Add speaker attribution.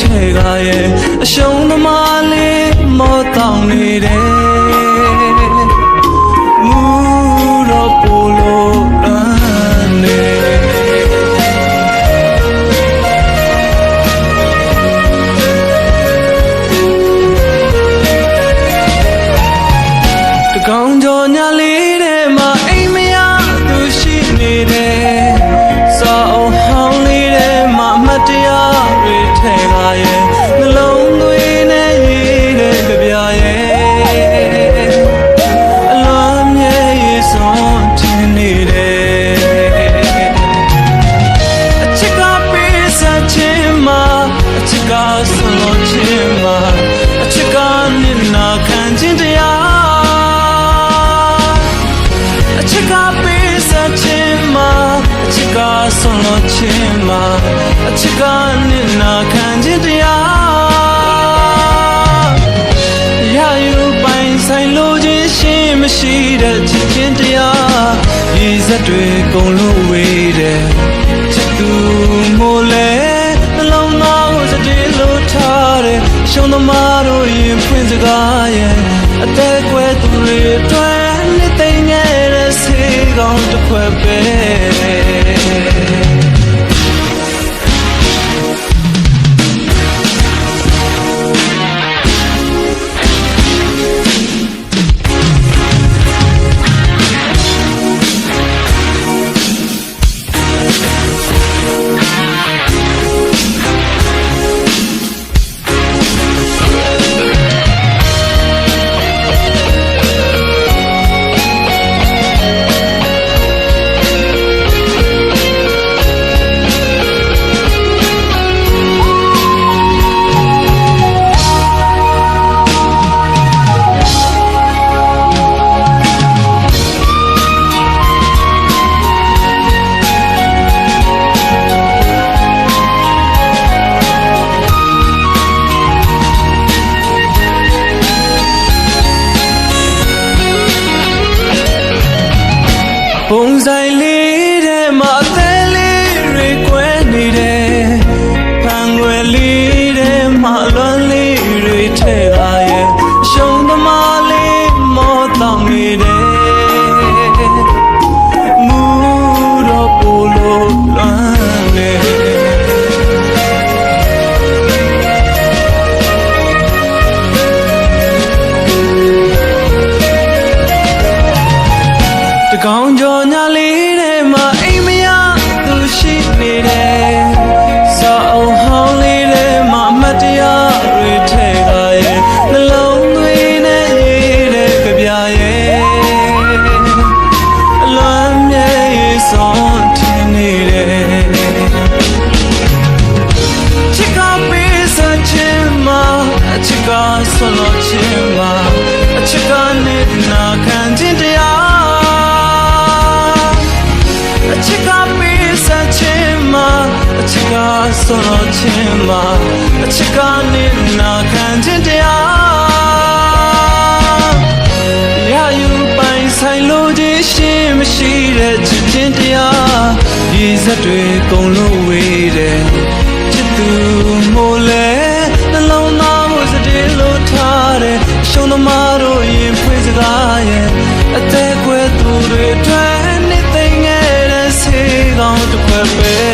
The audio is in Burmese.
Speaker 1: ထဲကရဲ့အရှုံးသမားလေးမောတောင်းနေတယ် ထည့်လာရဲ့နှလုံးသွင်းနဲ့ရေးတဲ့ကြပြရဲ့အလွန်မြဲရစွန်ထင်နေတယ်အချစ်ကပေးစားခြင်းမှာအချစ်ကဆွလို့ခြင်းမှာအချစ်ကနစ်နာခံခြင်းတရားအချစ်ကပေးစားခြင်းမှာအချစ်ကဆွလို့ခြင်းမှာအ ချစ်ကနစ်နာခံခြင်းတရားရယူပိုင်ဆိုင်လို့ခြင်းရှိမရှိတဲ့ချစ်ခြင်းတရားဒီစက်တွေကုန်လို့ဝေးတယ်ချစ်သူမို့လဲနှလုံးသားကိုစတေးလို့ထားတယ်ရှုံးသမားတို့ရင်ဖွင့်စကားရဲ့အသက်ကွယ်သူတွေအတွက်နှစ်သိမ့်ခဲ့တဲ့ဆေးကောင်းတစ်ခွက်ပဲပုံ ချစ်ကဆွလို့ခြင်းမှာအချစ်ကနဲ့နာခံခြင်းတရားအချစ်ကပေးစားခြင်းမှာအချစ်ကဆွလို့ခြင်းမှာအချစ်ကနဲ့နာခံခြင်းတရားရယူပိုင်ဆိုင်လို့ခြင်းရှိမရှိတဲ့ချစ်ခြင်းတရားဒီစက်တွေကုန်လို့ဝေး အတွက်နှစ်သိမ့်ခဲ့တဲ့ဆေးကောင်းတစ်ခွက်ပဲ